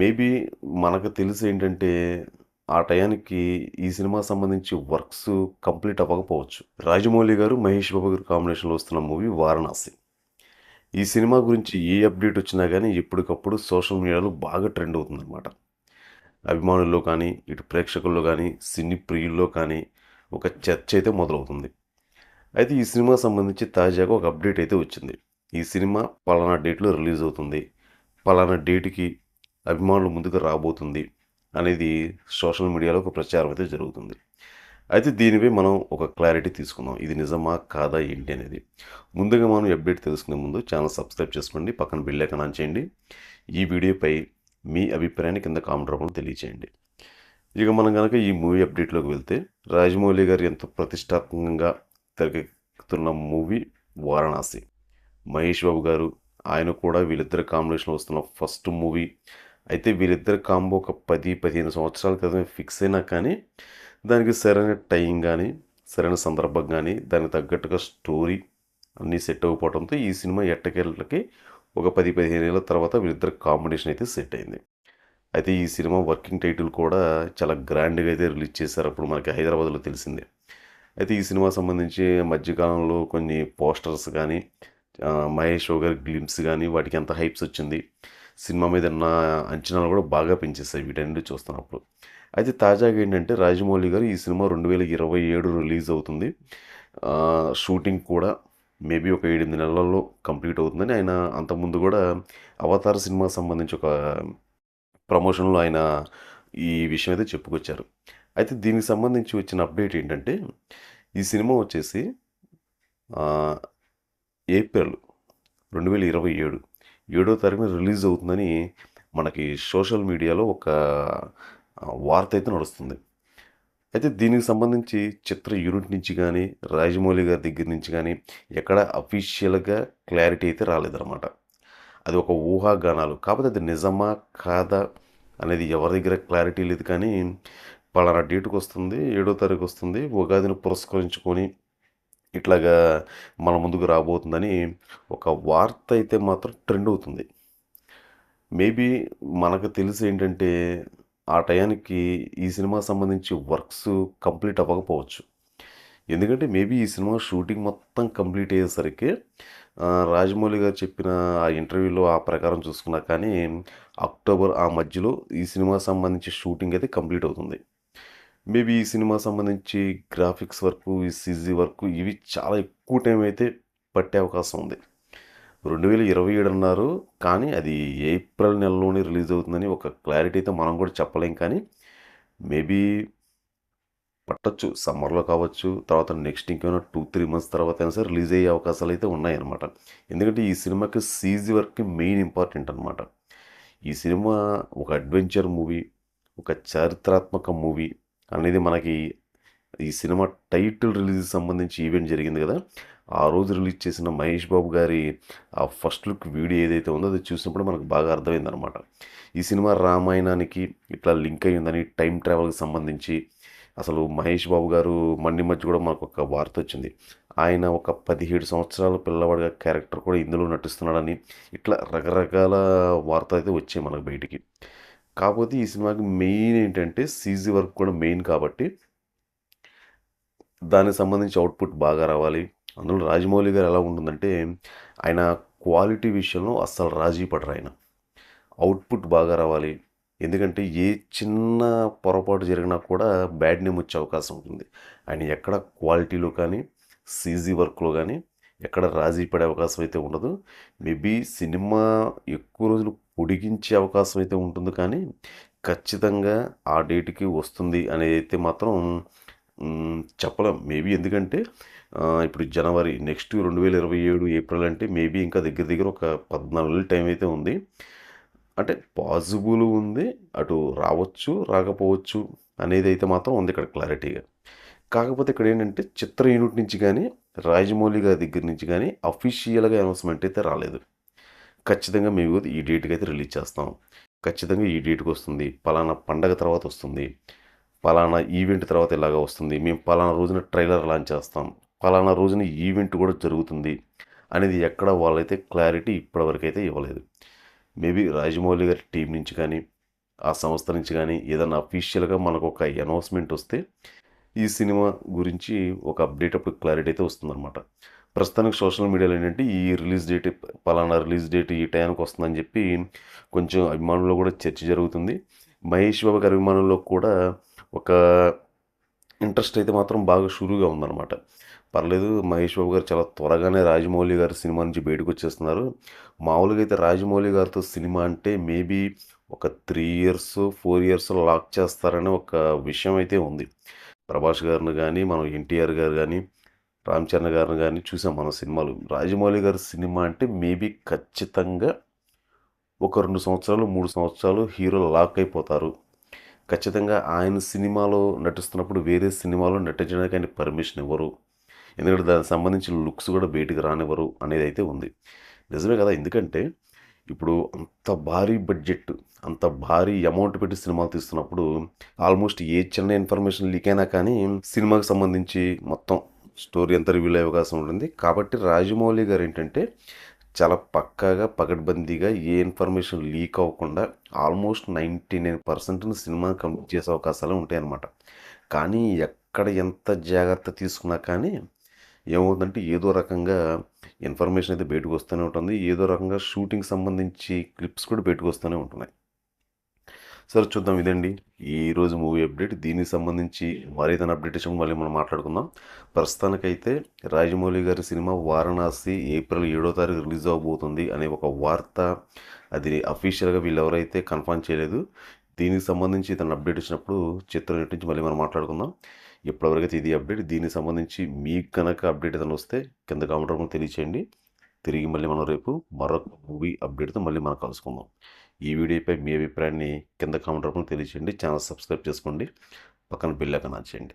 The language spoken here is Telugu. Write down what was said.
మేబీ మనకు తెలిసి ఏంటంటే ఆ టయానికి ఈ సినిమా సంబంధించి వర్క్స్ కంప్లీట్ అవ్వకపోవచ్చు. రాజమౌళి గారు మహేష్ బాబు గారు కాంబినేషన్లో వస్తున్న మూవీ వారణాసి. ఈ సినిమా గురించి ఏ అప్డేట్ వచ్చినా కానీ ఎప్పటికప్పుడు సోషల్ మీడియాలో బాగా ట్రెండ్ అవుతుందన్నమాట. అభిమానుల్లో కానీ ఇటు ప్రేక్షకుల్లో కానీ సినీ ప్రియుల్లో కానీ ఒక చర్చ అయితే మొదలవుతుంది. అయితే ఈ సినిమా సంబంధించి తాజాగా ఒక అప్డేట్ అయితే వచ్చింది. ఈ సినిమా పలానా డేట్లో రిలీజ్ అవుతుంది. పలానా డేట్కి అభిమానులు ముందుకు రాబోతుంది అనేది సోషల్ మీడియాలో ఒక ప్రచారం అయితే జరుగుతుంది. అయితే దీనిపై మనం ఒక క్లారిటీ తీసుకుందాం. ఇది నిజమా కాదా ఏంటి అనేది. ముందుగా మనం అప్డేట్ తెలుసుకునే ముందు ఛానల్ సబ్స్క్రైబ్ చేసుకోండి పక్కన బిల్ ఐకాన్ ఆన్ చేయండి. ఈ వీడియోపై మీ అభిప్రాయాన్ని కింద కామెంట్ రూపంలో తెలియచేయండి. ఇక మనం కనుక ఈ మూవీ అప్డేట్లోకి వెళ్తే రాజమౌళి గారు ఎంతో ప్రతిష్టాత్మకంగా తెరకెక్కుతున్న మూవీ వారణాసి. మహేష్ బాబు గారు ఆయన కూడా వీళ్ళిద్దరి కాంబినేషన్లో వస్తున్న ఫస్ట్ మూవీ అయితే వీరిద్దరు కాంబో ఒక పది పదిహేను సంవత్సరాల క్రితమే ఫిక్స్ అయినా కానీ దానికి సరైన టైం కానీ సరైన సందర్భం కానీ దానికి తగ్గట్టుగా స్టోరీ అన్నీ సెట్ అవ్వకపోవడంతో ఈ సినిమా ఎట్టకేళ్ళకి ఒక పది పదిహేను ఏళ్ళ తర్వాత వీరిద్దరు కాంబినేషన్ అయితే సెట్ అయింది. అయితే ఈ సినిమా వర్కింగ్ టైటిల్ కూడా చాలా గ్రాండ్గా అయితే రిలీజ్ చేశారు. అప్పుడు మనకి హైదరాబాద్లో తెలిసిందే. అయితే ఈ సినిమా సంబంధించి మధ్యకాలంలో కొన్ని పోస్టర్స్ కానీ మహేష్ బాబు గారి గ్లిమ్స్ కానీ వాటికి ఎంత హైప్స్ వచ్చింది సినిమా మీద నా అంచనాలు కూడా బాగా పెంచేస్తాయి వీటన్నిటి చూస్తున్నప్పుడు. అయితే తాజాగా ఏంటంటే రాజమౌళి గారు ఈ సినిమా రెండు వేల ఇరవై ఏడు రిలీజ్ అవుతుంది. షూటింగ్ కూడా మేబీ ఒక ఎనిమిది నెలల్లో కంప్లీట్ అవుతుందని ఆయన అంతకుముందు కూడా అవతార సినిమా సంబంధించి ఒక ప్రమోషన్లో ఆయన ఈ విషయం అయితే చెప్పుకొచ్చారు. అయితే దీనికి సంబంధించి వచ్చిన అప్డేట్ ఏంటంటే ఈ సినిమా వచ్చేసి ఏప్రిల్ రెండు వేల ఇరవై ఏడు ఏడో తారీఖున రిలీజ్ అవుతుందని మనకి సోషల్ మీడియాలో ఒక వార్త అయితే నడుస్తుంది. అయితే దీనికి సంబంధించి చిత్ర యూనిట్ నుంచి కానీ రాజమౌళి గారి దగ్గర నుంచి కానీ ఎక్కడ అఫీషియల్గా క్లారిటీ అయితే రాలేదన్నమాట. అది ఒక ఊహాగానాలు. కాకపోతే అది నిజమా కాదా అనేది ఎవరి దగ్గర క్లారిటీ లేదు కానీ పలానా డేట్కి వస్తుంది ఏడో తారీఖు వస్తుంది ఉగాదిని పురస్కరించుకొని ఇట్లాగా మన ముందుకు రాబోతుందని ఒక వార్త అయితే మాత్రం ట్రెండ్ అవుతుంది. మేబీ మనకు తెలిసి ఏంటంటే ఆ టయానికి ఈ సినిమా సంబంధించి వర్క్స్ కంప్లీట్ అవ్వకపోవచ్చు. ఎందుకంటే మేబీ ఈ సినిమా షూటింగ్ మొత్తం కంప్లీట్ అయ్యేసరికి రాజమౌళి గారు చెప్పిన ఆ ఇంటర్వ్యూలో ఆ ప్రకారం చూసుకున్నా కానీ అక్టోబర్ ఆ మధ్యలో ఈ సినిమా సంబంధించి షూటింగ్ అయితే కంప్లీట్ అవుతుంది. మేబీ ఈ సినిమా సంబంధించి గ్రాఫిక్స్ వర్క్ ఈ సీజీ వర్క్ ఇవి చాలా ఎక్కువ టైం అయితే పట్టే అవకాశం ఉంది. రెండు వేల ఇరవై ఏడు అన్నారు కానీ అది ఏప్రిల్ నెలలోనే రిలీజ్ అవుతుందని ఒక క్లారిటీ అయితే మనం కూడా చెప్పలేం. కానీ మేబీ పట్టచ్చు సమ్మర్లో కావచ్చు తర్వాత నెక్స్ట్ ఇంకేమైనా టూ త్రీ మంత్స్ తర్వాత అయినా సరే రిలీజ్ అయ్యే అవకాశాలు అయితే ఉన్నాయన్నమాట. ఎందుకంటే ఈ సినిమాకి సీజీ వర్క్ మెయిన్ ఇంపార్టెంట్ అనమాట ఈ సినిమా ఒక అడ్వెంచర్ మూవీ ఒక చారిత్రాత్మక మూవీ అనేది మనకి ఈ సినిమా టైటిల్ రిలీజ్ సంబంధించి ఈవెంట్ జరిగింది కదా ఆ రోజు రిలీజ్ చేసిన మహేష్ బాబు గారి ఆ ఫస్ట్ లుక్ వీడియో ఏదైతే ఉందో అది చూసినప్పుడు మనకు బాగా అర్థమైందనమాట ఈ సినిమా రామాయణానికి ఇట్లా లింక్ అయ్యిందని టైం ట్రావెల్కి సంబంధించి అసలు మహేష్ బాబు గారు మండి మధ్య కూడా మనకు ఒక వార్త వచ్చింది. ఆయన ఒక పదిహేడు సంవత్సరాల పిల్లవాడిగా క్యారెక్టర్ కూడా ఇందులో నటిస్తున్నాడని ఇట్లా రకరకాల వార్త అయితే వచ్చాయి మనకు బయటికి. కాకపోతే ఈ సినిమాకి మెయిన్ ఏంటంటే సీజీ వర్క్ కూడా మెయిన్ కాబట్టి దానికి సంబంధించి అవుట్పుట్ బాగా రావాలి. అందులో రాజమౌళి గారు ఎలా ఉంటుందంటే ఆయన క్వాలిటీ విషయంలో అస్సలు రాజీ పడరు ఆయన. అవుట్పుట్ బాగా రావాలి. ఎందుకంటే ఏ చిన్న పొరపాటు జరిగినా కూడా బ్యాడ్ నేమ్ వచ్చే అవకాశం ఉంటుంది. ఆయన ఎక్కడ క్వాలిటీలో కానీ సీజీ వర్క్లో కానీ ఎక్కడ రాజీ పడే అవకాశం అయితే ఉండదు. మేబీ సినిమా ఎక్కువ రోజులు పొడిగించే అవకాశం అయితే ఉంటుంది కానీ ఖచ్చితంగా ఆ డేట్కి వస్తుంది అనేది అయితే మాత్రం చెప్పలేం. మేబీ ఎందుకంటే ఇప్పుడు జనవరి నెక్స్ట్ రెండు వేల ఇరవై ఏడు ఏప్రిల్ అంటే మేబీ ఇంకా దగ్గర దగ్గర ఒక పద్నాలుగు నెలల టైం అయితే ఉంది. అంటే పాజిబుల్ ఉంది అటు రావచ్చు రాకపోవచ్చు అనేది అయితే మాత్రం ఉంది ఇక్కడ క్లారిటీగా. కాకపోతే ఇక్కడ ఏంటంటే చిత్ర యూనిట్ నుంచి కానీ రాజమౌళి గారి దగ్గర నుంచి కానీ అఫీషియల్గా అనౌన్స్మెంట్ అయితే రాలేదు. ఖచ్చితంగా మేము ఈ డేట్కి అయితే రిలీజ్ చేస్తాం. ఖచ్చితంగా ఈ డేట్కి వస్తుంది. పలానా పండగ తర్వాత వస్తుంది. పలానా ఈవెంట్ తర్వాత ఇలాగ వస్తుంది. మేము పలానా రోజున ట్రైలర్ లాంచ్ చేస్తాం. పలానా రోజున ఈవెంట్ కూడా జరుగుతుంది అనేది ఎక్కడ వాళ్ళైతే క్లారిటీ ఇప్పటివరకు అయితే ఇవ్వలేదు. మేబీ రాజమౌళి గారి టీం నుంచి కానీ ఆ సంస్థ నుంచి కానీ ఏదైనా అఫీషియల్గా మనకు ఒక అనౌన్స్మెంట్ వస్తే ఈ సినిమా గురించి ఒక అప్డేట్ అప్పుడు క్లారిటీ అయితే వస్తుందన్నమాట. ప్రస్తుతానికి సోషల్ మీడియాలో ఏంటంటే ఈ రిలీజ్ డేట్ పలానా రిలీజ్ డేట్ ఈ టైంకి వస్తుందని చెప్పి కొంచెం అభిమానుల్లో కూడా చర్చ జరుగుతుంది. మహేష్ బాబు గారి అభిమానుల్లో కూడా ఒక ఇంట్రెస్ట్ అయితే మాత్రం బాగా షురుగా ఉందన్నమాట. పర్లేదు మహేష్ బాబు గారు చాలా త్వరగానే రాజమౌళి గారి సినిమా నుంచి బయటకు వచ్చేస్తున్నారు. మామూలుగా అయితే రాజమౌళి గారితో సినిమా అంటే మేబీ ఒక three years four years lock చేస్తారనే ఒక విషయం అయితే ఉంది. ప్రభాస్ గారిని కానీ మనం ఎన్టీఆర్ గారు కానీ రామ్ చరణ్ గారిని కానీ చూసాం మన సినిమాలు. రాజమౌళి గారి సినిమా అంటే మేబీ ఖచ్చితంగా ఒక రెండు సంవత్సరాలు మూడు సంవత్సరాలు హీరోలు లాక్ అయిపోతారు. ఖచ్చితంగా ఆయన సినిమాలో నటిస్తున్నప్పుడు వేరే సినిమాలో నటించడానికి ఆయన పర్మిషన్ ఇవ్వరు. ఎందుకంటే దానికి సంబంధించిన లుక్స్ కూడా బయటికి రానివ్వరు అనేది అయితే ఉంది. నిజమే కదా? ఎందుకంటే ఇప్పుడు అంత భారీ బడ్జెట్ అంత భారీ అమౌంట్ పెట్టి సినిమాలు తీస్తున్నప్పుడు ఆల్మోస్ట్ ఏ చిన్న ఇన్ఫర్మేషన్ లీక్ అయినా కానీ సినిమాకి సంబంధించి మొత్తం స్టోరీ అంతా రివీల్ అయ్యే అవకాశం ఉంటుంది. కాబట్టి రాజమౌళి గారు ఏంటంటే చాలా పక్కాగా పకడ్బందీగా ఏ ఇన్ఫర్మేషన్ లీక్ అవ్వకుండా ఆల్మోస్ట్ నైంటీ నైన్ పర్సెంట్ సినిమా కంప్లీట్ చేసే అవకాశాలు ఉంటాయి అన్నమాట కానీ ఎక్కడ ఎంత జాగ్రత్త తీసుకున్నా కానీ ఏమవుతుందంటే ఏదో రకంగా ఇన్ఫర్మేషన్ అయితే బయటకు వస్తూనే ఉంటుంది. ఏదో రకంగా షూటింగ్ సంబంధించి క్లిప్స్ కూడా బయటకు వస్తూనే ఉంటున్నాయి. సరే చూద్దాం ఇదండి. ఈరోజు మూవీ అప్డేట్. దీనికి సంబంధించి మరేదైనా అప్డేట్ ఇచ్చాము. మళ్ళీ మనం మాట్లాడుకుందాం. ప్రస్తుతానికైతే రాజమౌళి గారి సినిమా వారణాసి ఏప్రిల్ ఏడో తారీఖు రిలీజ్ అవబోతుంది అనే ఒక వార్త అది అఫీషియల్గా వీళ్ళు ఎవరైతే కన్ఫర్మ్ చేయలేదు దీనికి సంబంధించి ఇతను అప్డేట్ ఇచ్చినప్పుడు చిత్రం నుంచి మళ్ళీ మనం మాట్లాడుకుందాం. ఎప్పటివరకైతే ఇది అప్డేట్ దీనికి సంబంధించి మీకు కనుక అప్డేట్ ఏదైనా వస్తే కింద కామెంట్ రూపంలో తెలియచేయండి. తిరిగి మళ్ళీ మనం రేపు మరొక మూవీ అప్డేట్తో మళ్ళీ మనం కలుసుకుందాం. ఈ వీడియోపై మీ అభిప్రాయాన్ని కింద కామెంట్ రూపంలో తెలియచేయండి. ఛానల్ సబ్స్క్రైబ్ చేసుకోండి. పక్కన బిల్ ఐకాన్ చేయండి.